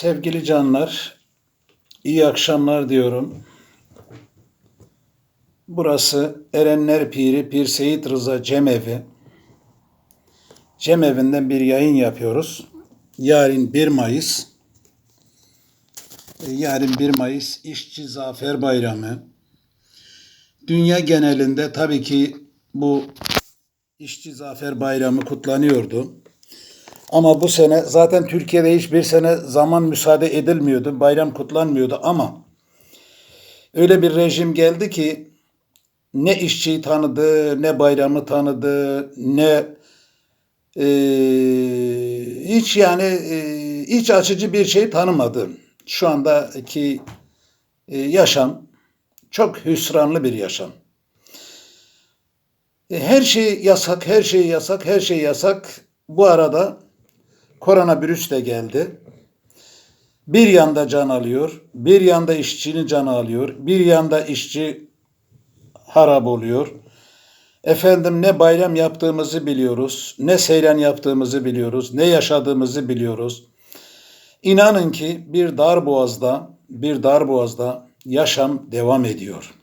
Sevgili canlar, iyi akşamlar diyorum. Burası Erenler Piri Pir Seyit Rıza Cemevi. Cemevinden bir yayın yapıyoruz. Yarın 1 Mayıs. E, Yarın 1 Mayıs İşçi Zafer Bayramı. Dünya genelinde tabii ki bu İşçi Zafer Bayramı kutlanıyordu. Ama bu sene zaten Türkiye'de hiçbir sene zaman müsaade edilmiyordu. Bayram kutlanmıyordu ama öyle bir rejim geldi ki ne işçiyi tanıdı, ne bayramı tanıdı, ne e, hiç yani e, iç açıcı bir şey tanımadı. Şu andaki e, yaşam çok hüsranlı bir yaşam. E, Her şey yasak, her şey yasak, her şey yasak. Bu arada koronavirüs de geldi. Bir yanda can alıyor, bir yanda işçinin canı alıyor, bir yanda işçi harap oluyor. Efendim ne bayram yaptığımızı biliyoruz, ne seyran yaptığımızı biliyoruz, ne yaşadığımızı biliyoruz. İnanın ki bir dar boğazda, bir dar boğazda yaşam devam ediyor.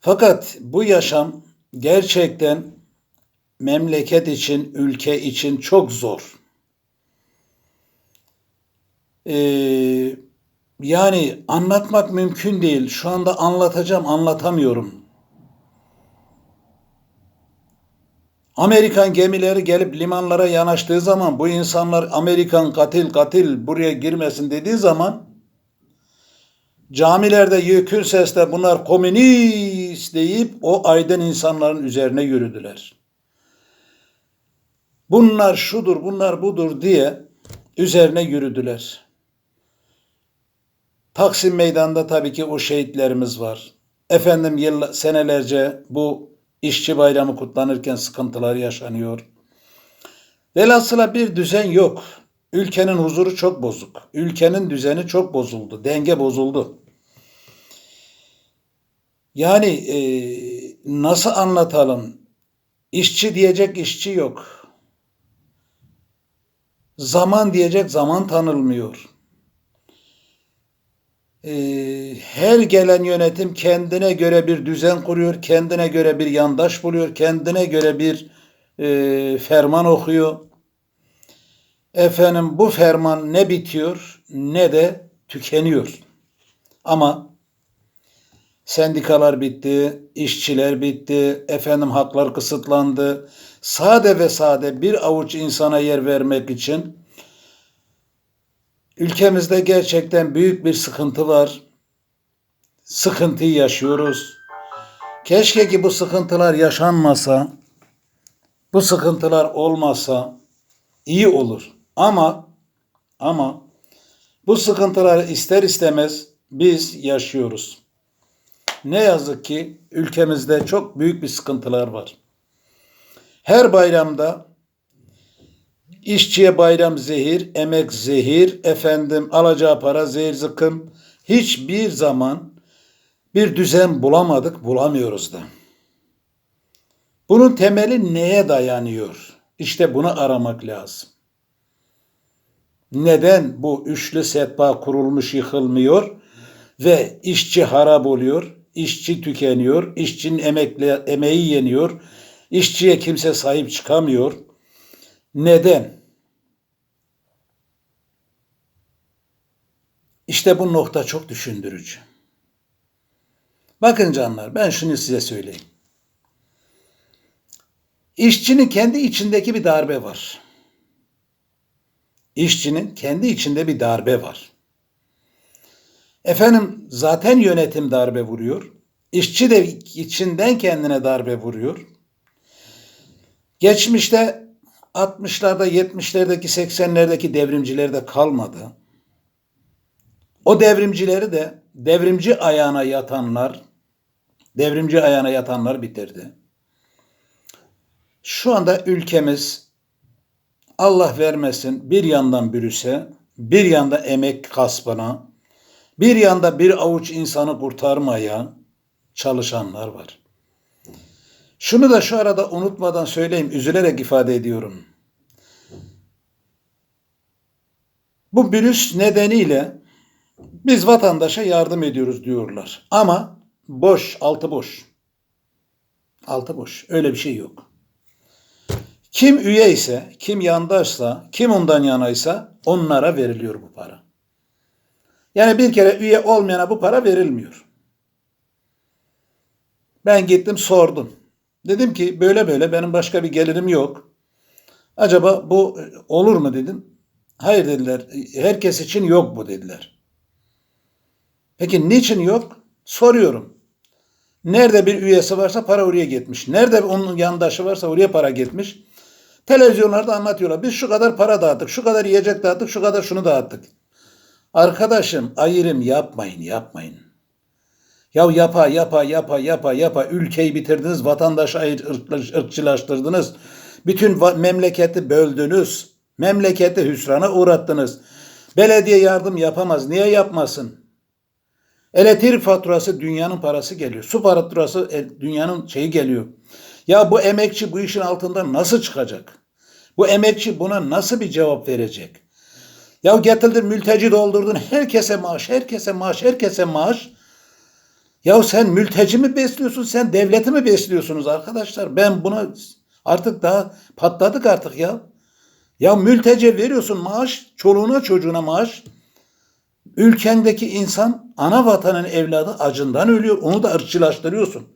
Fakat bu yaşam gerçekten memleket için, ülke için çok zor. Ee, yani anlatmak mümkün değil. Şu anda anlatacağım, anlatamıyorum. Amerikan gemileri gelip limanlara yanaştığı zaman bu insanlar Amerikan katil katil buraya girmesin dediği zaman camilerde yükün sesle bunlar komünist deyip o aydın insanların üzerine yürüdüler. Bunlar şudur, bunlar budur diye üzerine yürüdüler. Taksim Meydanı'nda tabii ki o şehitlerimiz var. Efendim yıl, senelerce bu işçi bayramı kutlanırken sıkıntılar yaşanıyor. Velhasıla bir düzen yok. Ülkenin huzuru çok bozuk. Ülkenin düzeni çok bozuldu. Denge bozuldu. Yani e, nasıl anlatalım? İşçi diyecek işçi yok. Zaman diyecek zaman tanılmıyor. Ee, her gelen yönetim kendine göre bir düzen kuruyor, kendine göre bir yandaş buluyor, kendine göre bir e, ferman okuyor. Efendim bu ferman ne bitiyor ne de tükeniyor. Ama sendikalar bitti, işçiler bitti, efendim haklar kısıtlandı. Sade ve sade bir avuç insana yer vermek için ülkemizde gerçekten büyük bir sıkıntı var. Sıkıntıyı yaşıyoruz. Keşke ki bu sıkıntılar yaşanmasa, bu sıkıntılar olmasa iyi olur. Ama ama bu sıkıntıları ister istemez biz yaşıyoruz. Ne yazık ki ülkemizde çok büyük bir sıkıntılar var. Her bayramda işçiye bayram zehir, emek zehir, efendim alacağı para zehir zıkkım. Hiçbir zaman bir düzen bulamadık, bulamıyoruz da. Bunun temeli neye dayanıyor? İşte bunu aramak lazım. Neden bu üçlü setba kurulmuş yıkılmıyor ve işçi harap oluyor, işçi tükeniyor, işçinin emekli, emeği yeniyor, işçiye kimse sahip çıkamıyor. Neden? İşte bu nokta çok düşündürücü. Bakın canlar ben şunu size söyleyeyim. İşçinin kendi içindeki bir darbe var. İşçinin kendi içinde bir darbe var. Efendim zaten yönetim darbe vuruyor. İşçi de içinden kendine darbe vuruyor. Geçmişte 60'larda, 70'lerdeki, 80'lerdeki devrimciler de kalmadı. O devrimcileri de devrimci ayağına yatanlar, devrimci ayağına yatanlar bitirdi. Şu anda ülkemiz Allah vermesin bir yandan bürüse, bir yanda emek kaspına, bir yanda bir avuç insanı kurtarmaya çalışanlar var. Şunu da şu arada unutmadan söyleyeyim, üzülerek ifade ediyorum. Bu virüs nedeniyle biz vatandaşa yardım ediyoruz diyorlar. Ama boş, altı boş. Altı boş. Öyle bir şey yok. Kim üye ise, kim yandaşsa, kim ondan yanaysa onlara veriliyor bu para. Yani bir kere üye olmayana bu para verilmiyor. Ben gittim sordum. Dedim ki böyle böyle benim başka bir gelirim yok. Acaba bu olur mu dedim. Hayır dediler. Herkes için yok bu dediler. Peki niçin yok? Soruyorum. Nerede bir üyesi varsa para oraya gitmiş. Nerede onun yandaşı varsa oraya para gitmiş. Televizyonlarda anlatıyorlar. Biz şu kadar para dağıttık, şu kadar yiyecek dağıttık, şu kadar şunu dağıttık. Arkadaşım ayrım yapmayın, yapmayın. Ya yapa yapa yapa yapa yapa ülkeyi bitirdiniz, vatandaşı ayır, ırkçılaştırdınız. Bütün memleketi böldünüz. Memleketi hüsrana uğrattınız. Belediye yardım yapamaz. Niye yapmasın? Elektrik faturası dünyanın parası geliyor. Su faturası e, dünyanın şeyi geliyor. Ya bu emekçi bu işin altından nasıl çıkacak? Bu emekçi buna nasıl bir cevap verecek? Ya getirdin mülteci doldurdun herkese maaş, herkese maaş, herkese maaş. Ya sen mülteci mi besliyorsun, sen devleti mi besliyorsunuz arkadaşlar? Ben buna artık daha patladık artık ya. Ya mülteci veriyorsun maaş, çoluğuna çocuğuna maaş. Ülkendeki insan ana vatanın evladı acından ölüyor. Onu da ırkçılaştırıyorsun.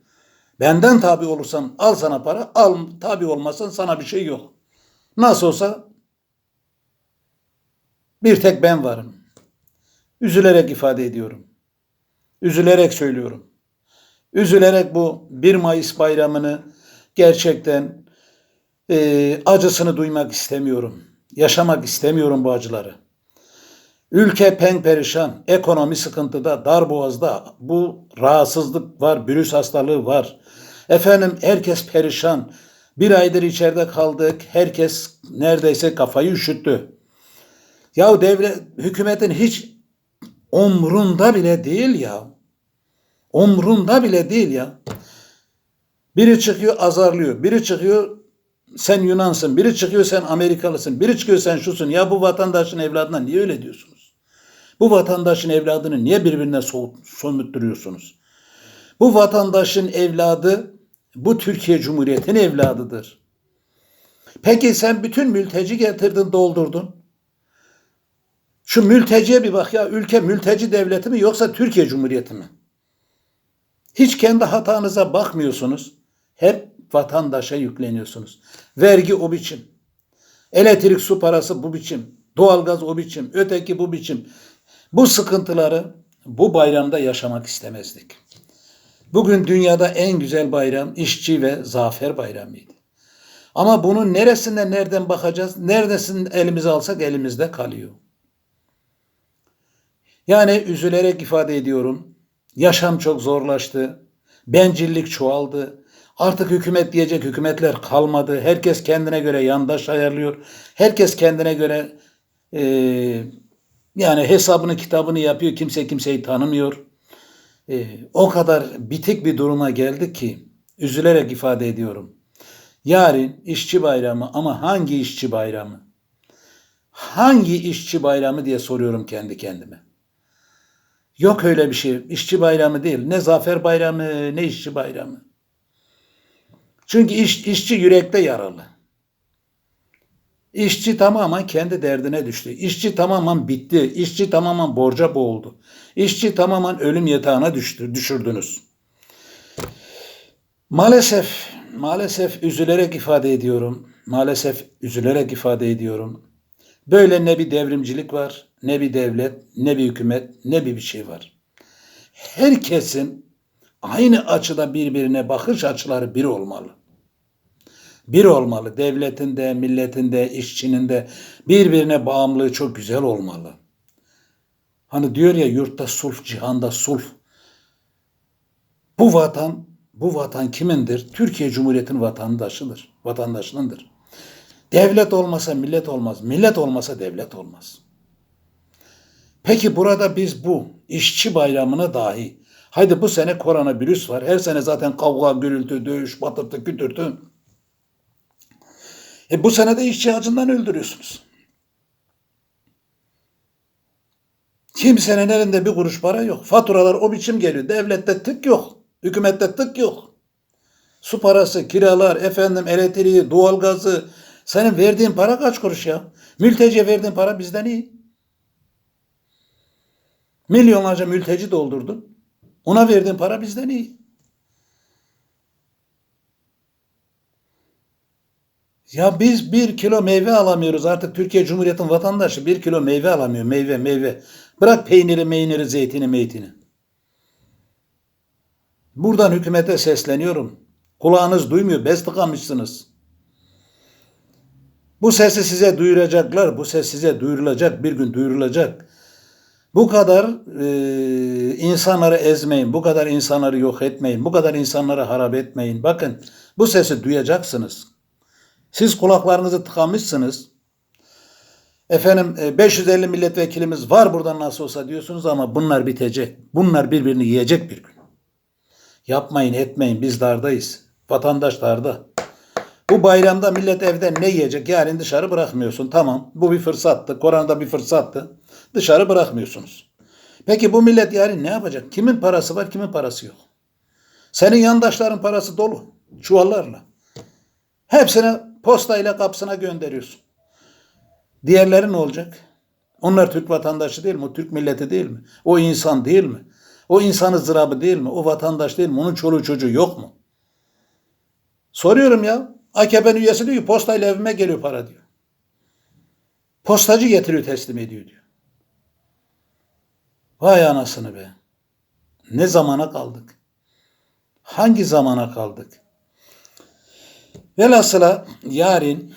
Benden tabi olursan al sana para, al tabi olmasan sana bir şey yok. Nasıl olsa bir tek ben varım. Üzülerek ifade ediyorum. Üzülerek söylüyorum. Üzülerek bu 1 Mayıs bayramını gerçekten e, acısını duymak istemiyorum. Yaşamak istemiyorum bu acıları. Ülke perişan, ekonomi sıkıntıda, darboğazda, bu rahatsızlık var, virüs hastalığı var. Efendim herkes perişan. Bir aydır içeride kaldık, herkes neredeyse kafayı üşüttü. Ya devlet, hükümetin hiç umrunda bile değil ya. Umrunda bile değil ya. Biri çıkıyor azarlıyor, biri çıkıyor sen Yunansın, biri çıkıyor sen Amerikalısın, biri çıkıyor sen şusun. Ya bu vatandaşın evladına niye öyle diyorsunuz? Bu vatandaşın evladını niye birbirine sömürttürüyorsunuz? Bu vatandaşın evladı bu Türkiye Cumhuriyeti'nin evladıdır. Peki sen bütün mülteci getirdin, doldurdun. Şu mülteciye bir bak ya. Ülke mülteci devleti mi yoksa Türkiye Cumhuriyeti mi? Hiç kendi hatanıza bakmıyorsunuz. Hep vatandaşa yükleniyorsunuz. Vergi o biçim. Elektrik su parası bu biçim. Doğalgaz o biçim. Öteki bu biçim. Bu sıkıntıları bu bayramda yaşamak istemezdik. Bugün dünyada en güzel bayram işçi ve zafer bayramıydı. Ama bunun neresinden nereden bakacağız? Neredesin elimize alsak elimizde kalıyor. Yani üzülerek ifade ediyorum. Yaşam çok zorlaştı. Bencillik çoğaldı. Artık hükümet diyecek hükümetler kalmadı. Herkes kendine göre yandaş ayarlıyor. Herkes kendine göre e, yani hesabını kitabını yapıyor. Kimse kimseyi tanımıyor. E, o kadar bitik bir duruma geldik ki üzülerek ifade ediyorum. Yarın işçi bayramı ama hangi işçi bayramı? Hangi işçi bayramı diye soruyorum kendi kendime. Yok öyle bir şey. İşçi bayramı değil. Ne zafer bayramı ne işçi bayramı. Çünkü iş, işçi yürekte yaralı. İşçi tamamen kendi derdine düştü. İşçi tamamen bitti. İşçi tamamen borca boğuldu. İşçi tamamen ölüm yatağına düştü, düşürdünüz. Maalesef, maalesef üzülerek ifade ediyorum. Maalesef üzülerek ifade ediyorum. Böyle ne bir devrimcilik var, ne bir devlet, ne bir hükümet, ne bir bir şey var. Herkesin aynı açıda birbirine bakış açıları bir olmalı. Bir olmalı. Devletin de, milletin de, işçinin de birbirine bağımlılığı çok güzel olmalı. Hani diyor ya yurtta sulh, cihanda sulh. Bu vatan, bu vatan kimindir? Türkiye Cumhuriyeti'nin vatandaşıdır, vatandaşınındır. Devlet olmasa millet olmaz, millet olmasa devlet olmaz. Peki burada biz bu işçi bayramına dahi, haydi bu sene koronavirüs var, her sene zaten kavga, gürültü, dövüş, batırtı, kütürtü. E bu sene de işçi acından öldürüyorsunuz. Kimsenin elinde bir kuruş para yok. Faturalar o biçim geliyor. Devlette tık yok. Hükümette tık yok. Su parası, kiralar, efendim elektriği, doğalgazı. Senin verdiğin para kaç kuruş ya? Mülteciye verdiğin para bizden iyi. Milyonlarca mülteci doldurdun. Ona verdiğin para bizden iyi. Ya biz bir kilo meyve alamıyoruz. Artık Türkiye Cumhuriyeti'nin vatandaşı bir kilo meyve alamıyor. Meyve, meyve. Bırak peyniri, meyniri, zeytini, meytini. Buradan hükümete sesleniyorum. Kulağınız duymuyor. Bez tıkamışsınız. Bu sesi size duyuracaklar. Bu ses size duyurulacak. Bir gün duyurulacak. Bu kadar e, insanları ezmeyin. Bu kadar insanları yok etmeyin. Bu kadar insanları harap etmeyin. Bakın bu sesi duyacaksınız. Siz kulaklarınızı tıkamışsınız. Efendim e, 550 milletvekilimiz var buradan nasıl olsa diyorsunuz ama bunlar bitecek. Bunlar birbirini yiyecek bir gün. Yapmayın etmeyin biz dardayız. Vatandaş darda. Bu bayramda millet evde ne yiyecek? Yarın dışarı bırakmıyorsun. Tamam bu bir fırsattı. Koronada bir fırsattı. Dışarı bırakmıyorsunuz. Peki bu millet yarın ne yapacak? Kimin parası var kimin parası yok? Senin yandaşların parası dolu. Çuvallarla. Hepsini postayla kapısına gönderiyorsun. Diğerleri ne olacak? Onlar Türk vatandaşı değil mi? O Türk milleti değil mi? O insan değil mi? O insanı zırabı değil mi? O vatandaş değil mi? Onun çoluğu çocuğu yok mu? Soruyorum ya. AKP'nin üyesi diyor ki postayla evime geliyor para diyor. Postacı getiriyor teslim ediyor diyor. Vay anasını be. Ne zamana kaldık? Hangi zamana kaldık? Velhasıla yarın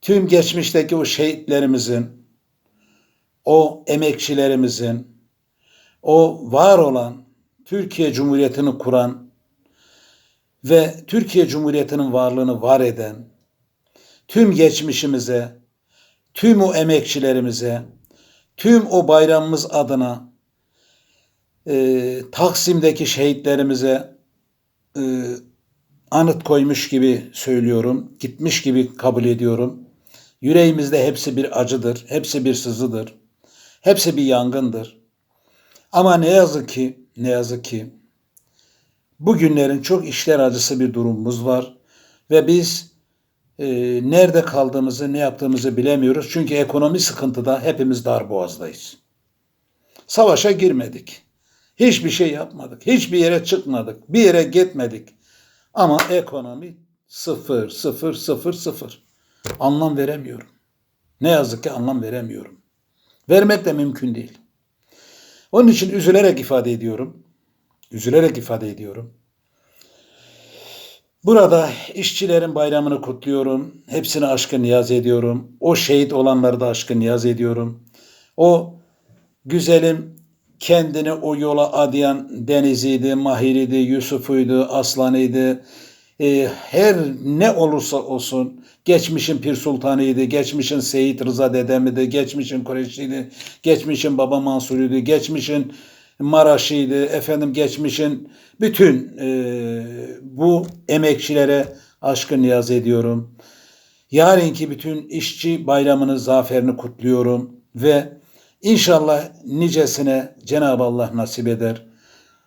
tüm geçmişteki o şehitlerimizin, o emekçilerimizin, o var olan Türkiye Cumhuriyeti'ni kuran ve Türkiye Cumhuriyeti'nin varlığını var eden tüm geçmişimize, tüm o emekçilerimize, tüm o bayramımız adına e, Taksim'deki şehitlerimize e, anıt koymuş gibi söylüyorum, gitmiş gibi kabul ediyorum. Yüreğimizde hepsi bir acıdır, hepsi bir sızıdır, hepsi bir yangındır. Ama ne yazık ki, ne yazık ki bugünlerin çok işler acısı bir durumumuz var ve biz e, nerede kaldığımızı, ne yaptığımızı bilemiyoruz. Çünkü ekonomi sıkıntıda hepimiz darboğazdayız. Savaşa girmedik. Hiçbir şey yapmadık. Hiçbir yere çıkmadık. Bir yere gitmedik. Ama ekonomi sıfır, sıfır, sıfır, sıfır. Anlam veremiyorum. Ne yazık ki anlam veremiyorum. Vermek de mümkün değil. Onun için üzülerek ifade ediyorum. Üzülerek ifade ediyorum. Burada işçilerin bayramını kutluyorum. Hepsine aşkı niyaz ediyorum. O şehit olanları da aşkı niyaz ediyorum. O güzelim kendini o yola adayan Deniz'iydi, Mahir'iydi, Yusuf'uydu, Aslan'ıydı. Ee, her ne olursa olsun geçmişin Pir Sultan'ıydı, geçmişin Seyit Rıza dedemiydi, geçmişin Kureş'iydi, geçmişin Baba Mansur'uydu, geçmişin Maraş'ıydı, efendim geçmişin bütün e, bu emekçilere aşkı niyaz ediyorum. Yarınki bütün işçi bayramını, zaferini kutluyorum ve inşallah nicesine Cenab-ı Allah nasip eder.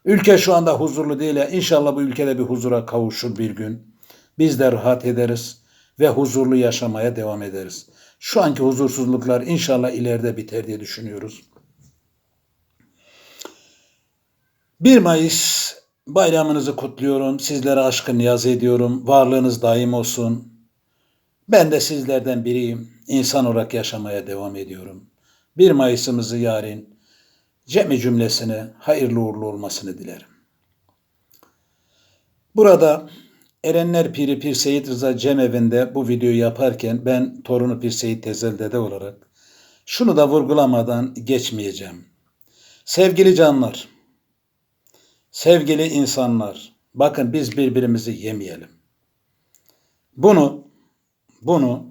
Ülke şu anda huzurlu değil inşallah bu ülkede bir huzura kavuşur bir gün. Biz de rahat ederiz ve huzurlu yaşamaya devam ederiz. Şu anki huzursuzluklar inşallah ileride biter diye düşünüyoruz. 1 Mayıs bayramınızı kutluyorum. Sizlere aşkı niyaz ediyorum. Varlığınız daim olsun. Ben de sizlerden biriyim. İnsan olarak yaşamaya devam ediyorum. 1 Mayıs'ımızı yarın cemi cümlesine hayırlı uğurlu olmasını dilerim. Burada Erenler Piri Pir Seyit Rıza Cemevi'nde bu videoyu yaparken ben torunu Pir Seyit Tezel Dede olarak şunu da vurgulamadan geçmeyeceğim. Sevgili canlar, sevgili insanlar, bakın biz birbirimizi yemeyelim. Bunu, bunu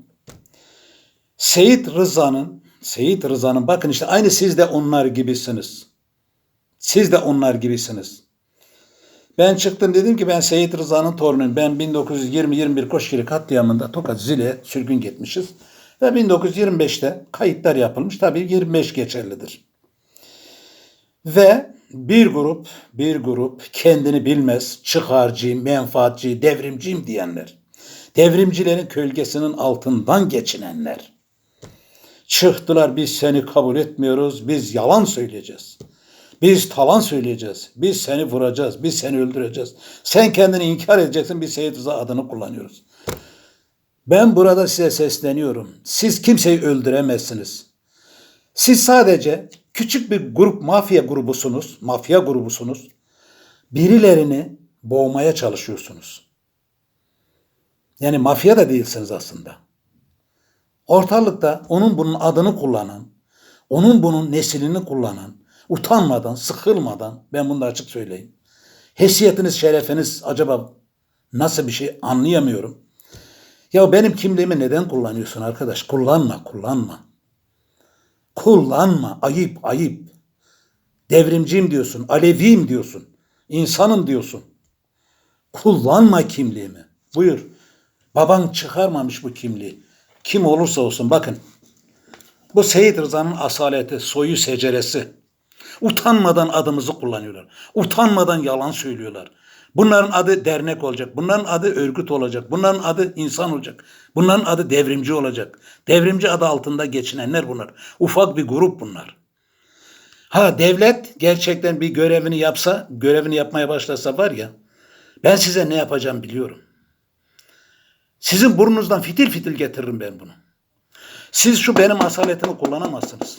Seyit Rıza'nın, Seyit Rıza'nın bakın işte aynı siz de onlar gibisiniz. Siz de onlar gibisiniz. Ben çıktım dedim ki ben Seyit Rıza'nın torunuyum. Ben 1920-21 Koşkiri katliamında Tokat Zile sürgün gitmişiz. Ve 1925'te kayıtlar yapılmış. Tabii 25 geçerlidir. Ve bir grup, bir grup kendini bilmez, çıkarcı, menfaatçi, devrimciyim diyenler. Devrimcilerin kölgesinin altından geçinenler. Çıktılar biz seni kabul etmiyoruz, biz yalan söyleyeceğiz. Biz talan söyleyeceğiz. Biz seni vuracağız. Biz seni öldüreceğiz. Sen kendini inkar edeceksin. Biz Seyit Rıza adını kullanıyoruz. Ben burada size sesleniyorum. Siz kimseyi öldüremezsiniz. Siz sadece küçük bir grup mafya grubusunuz. Mafya grubusunuz. Birilerini boğmaya çalışıyorsunuz. Yani mafya da değilsiniz aslında. Ortalıkta onun bunun adını kullanan, onun bunun neslini kullanan, utanmadan, sıkılmadan, ben bunu da açık söyleyeyim. Hesiyetiniz, şerefiniz acaba nasıl bir şey anlayamıyorum. Ya benim kimliğimi neden kullanıyorsun arkadaş? Kullanma, kullanma. Kullanma, ayıp, ayıp. Devrimciyim diyorsun, Aleviyim diyorsun, insanım diyorsun. Kullanma kimliğimi. Buyur. Baban çıkarmamış bu kimliği. Kim olursa olsun bakın. Bu Seyit Rıza'nın asaleti, soyu seceresi. Utanmadan adımızı kullanıyorlar. Utanmadan yalan söylüyorlar. Bunların adı dernek olacak. Bunların adı örgüt olacak. Bunların adı insan olacak. Bunların adı devrimci olacak. Devrimci adı altında geçinenler bunlar. Ufak bir grup bunlar. Ha devlet gerçekten bir görevini yapsa, görevini yapmaya başlasa var ya, ben size ne yapacağım biliyorum. Sizin burnunuzdan fitil fitil getiririm ben bunu. Siz şu benim asaletimi kullanamazsınız.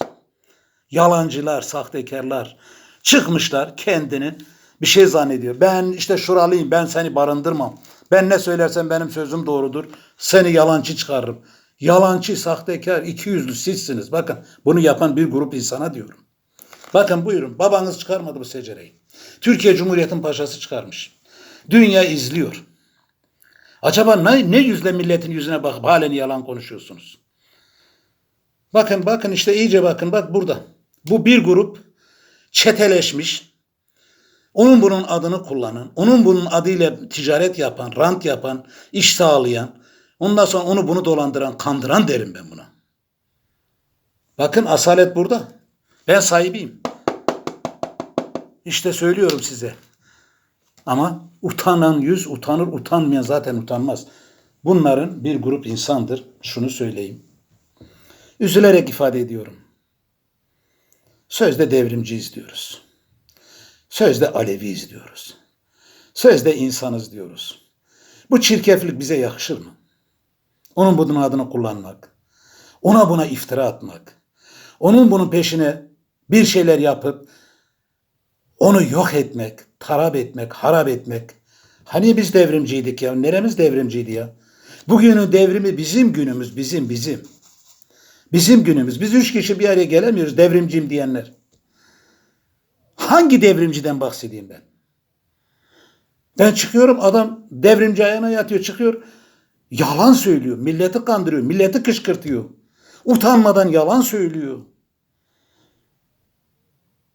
Yalancılar, sahtekarlar çıkmışlar kendini bir şey zannediyor. Ben işte şuralıyım, ben seni barındırmam. Ben ne söylersem benim sözüm doğrudur. Seni yalancı çıkarırım. Yalancı, sahtekar, iki yüzlü sizsiniz. Bakın bunu yapan bir grup insana diyorum. Bakın buyurun babanız çıkarmadı bu secereyi. Türkiye Cumhuriyeti'nin paşası çıkarmış. Dünya izliyor. Acaba ne, ne yüzle milletin yüzüne bakıp halen yalan konuşuyorsunuz? Bakın bakın işte iyice bakın bak burada. Bu bir grup çeteleşmiş. Onun bunun adını kullanan, onun bunun adıyla ticaret yapan, rant yapan, iş sağlayan, ondan sonra onu bunu dolandıran, kandıran derim ben buna. Bakın asalet burada. Ben sahibiyim. İşte söylüyorum size. Ama utanan yüz utanır, utanmayan zaten utanmaz. Bunların bir grup insandır. Şunu söyleyeyim. Üzülerek ifade ediyorum. Sözde devrimciyiz diyoruz. Sözde Aleviyiz diyoruz. Sözde insanız diyoruz. Bu çirkeflik bize yakışır mı? Onun bunun adını kullanmak, ona buna iftira atmak, onun bunun peşine bir şeyler yapıp onu yok etmek, tarap etmek, harap etmek. Hani biz devrimciydik ya? Neremiz devrimciydi ya? Bugünün devrimi bizim günümüz, bizim, bizim. Bizim günümüz. Biz üç kişi bir araya gelemiyoruz devrimciyim diyenler. Hangi devrimciden bahsedeyim ben? Ben çıkıyorum adam devrimci ayağına yatıyor çıkıyor. Yalan söylüyor. Milleti kandırıyor. Milleti kışkırtıyor. Utanmadan yalan söylüyor.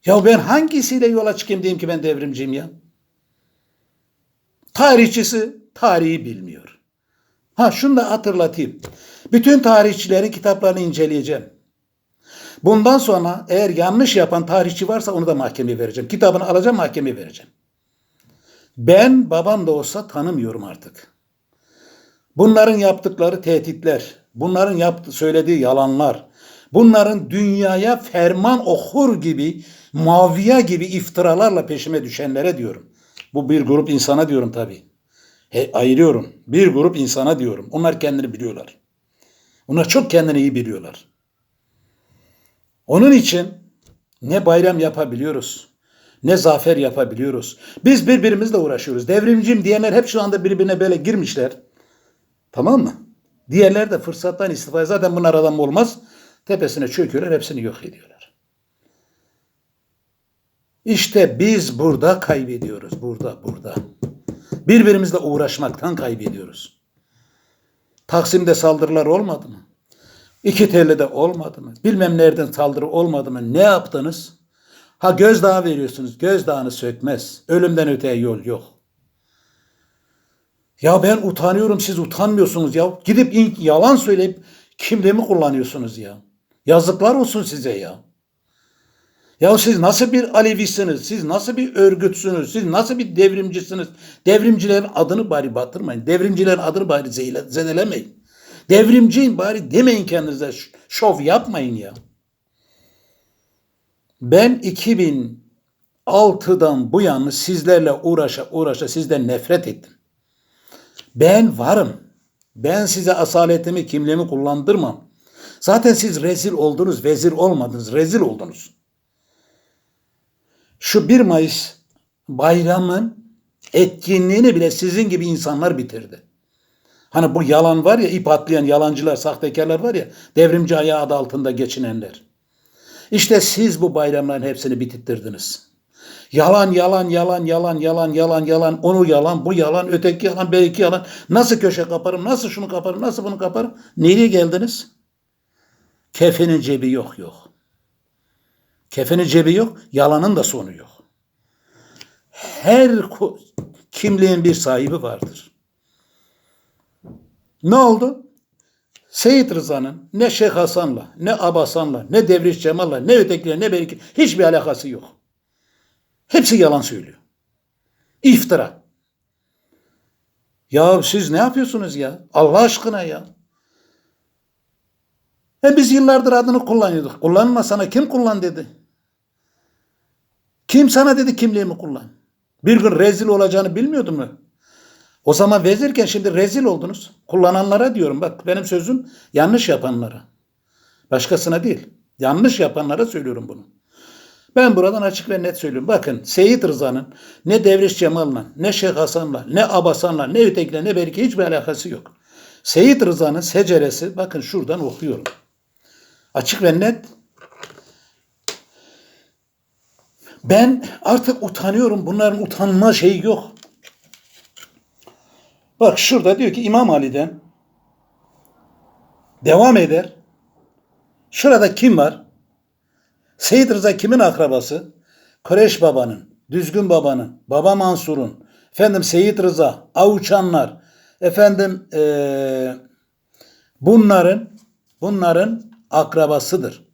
Ya ben hangisiyle yola çıkayım diyeyim ki ben devrimciyim ya? Tarihçisi tarihi bilmiyor. Ha şunu da hatırlatayım. Bütün tarihçilerin kitaplarını inceleyeceğim. Bundan sonra eğer yanlış yapan tarihçi varsa onu da mahkemeye vereceğim. Kitabını alacağım mahkemeye vereceğim. Ben babam da olsa tanımıyorum artık. Bunların yaptıkları tehditler, bunların yaptığı, söylediği yalanlar, bunların dünyaya ferman okur gibi, maviye gibi iftiralarla peşime düşenlere diyorum. Bu bir grup insana diyorum tabii. He, ayırıyorum. Bir grup insana diyorum. Onlar kendini biliyorlar. Onlar çok kendini iyi biliyorlar. Onun için ne bayram yapabiliyoruz, ne zafer yapabiliyoruz. Biz birbirimizle uğraşıyoruz. Devrimciyim diyenler hep şu anda birbirine böyle girmişler. Tamam mı? Diğerler de fırsattan istifade. Zaten bunlar adam olmaz. Tepesine çöküyorlar, hepsini yok ediyorlar. İşte biz burada kaybediyoruz. Burada, burada. Birbirimizle uğraşmaktan kaybediyoruz. Taksim'de saldırılar olmadı mı? İki tellede olmadı mı? Bilmem nereden saldırı olmadı mı? Ne yaptınız? Ha gözdağı veriyorsunuz. Gözdağını sökmez. Ölümden öteye yol yok. Ya ben utanıyorum siz utanmıyorsunuz ya. Gidip yalan söyleyip kimliğimi kullanıyorsunuz ya. Yazıklar olsun size ya. Ya siz nasıl bir Alevisiniz? Siz nasıl bir örgütsünüz? Siz nasıl bir devrimcisiniz? Devrimcilerin adını bari batırmayın. Devrimcilerin adını bari zedelemeyin. Devrimciyim bari demeyin kendinize. Şov yapmayın ya. Ben 2006'dan bu yana sizlerle uğraşa uğraşa sizden nefret ettim. Ben varım. Ben size asaletimi, kimliğimi kullandırmam. Zaten siz rezil oldunuz, vezir olmadınız, rezil oldunuz. Şu 1 Mayıs bayramın etkinliğini bile sizin gibi insanlar bitirdi. Hani bu yalan var ya, ip atlayan yalancılar, sahtekarlar var ya, devrimci ayağı adı altında geçinenler. İşte siz bu bayramların hepsini bitirttiniz. Yalan, yalan, yalan, yalan, yalan, yalan, yalan, onu yalan, bu yalan, öteki yalan, belki yalan. Nasıl köşe kaparım, nasıl şunu kaparım, nasıl bunu kaparım? Nereye geldiniz? Kefenin cebi yok, yok. Kefenin cebi yok, yalanın da sonu yok. Her kimliğin bir sahibi vardır. Ne oldu? Seyit Rıza'nın ne Şeyh Hasan'la, ne Abasan'la, ne Devriş Cemal'la, ne ötekiyle, ne belki hiçbir alakası yok. Hepsi yalan söylüyor. İftira. Ya siz ne yapıyorsunuz ya? Allah aşkına ya. E biz yıllardır adını kullanıyorduk. Kullanma sana kim kullan dedi. Kim sana dedi kimliğimi kullan. Bir gün rezil olacağını bilmiyordun mu? O zaman vezirken şimdi rezil oldunuz. Kullananlara diyorum bak benim sözüm yanlış yapanlara. Başkasına değil. Yanlış yapanlara söylüyorum bunu. Ben buradan açık ve net söylüyorum. Bakın Seyit Rıza'nın ne Devriş Cemal'la, ne Şeyh Hasan'la, ne Abasan'la, ne ötekiyle, ne belki hiçbir alakası yok. Seyit Rıza'nın seceresi bakın şuradan okuyorum. Açık ve net. Ben artık utanıyorum. Bunların utanma şeyi yok. Bak şurada diyor ki İmam Ali'den devam eder. Şurada kim var? Seyyid Rıza kimin akrabası? Kureş babanın, Düzgün babanın, Baba Mansur'un, efendim Seyyid Rıza, Avuçanlar, efendim eee, bunların bunların akrabasıdır.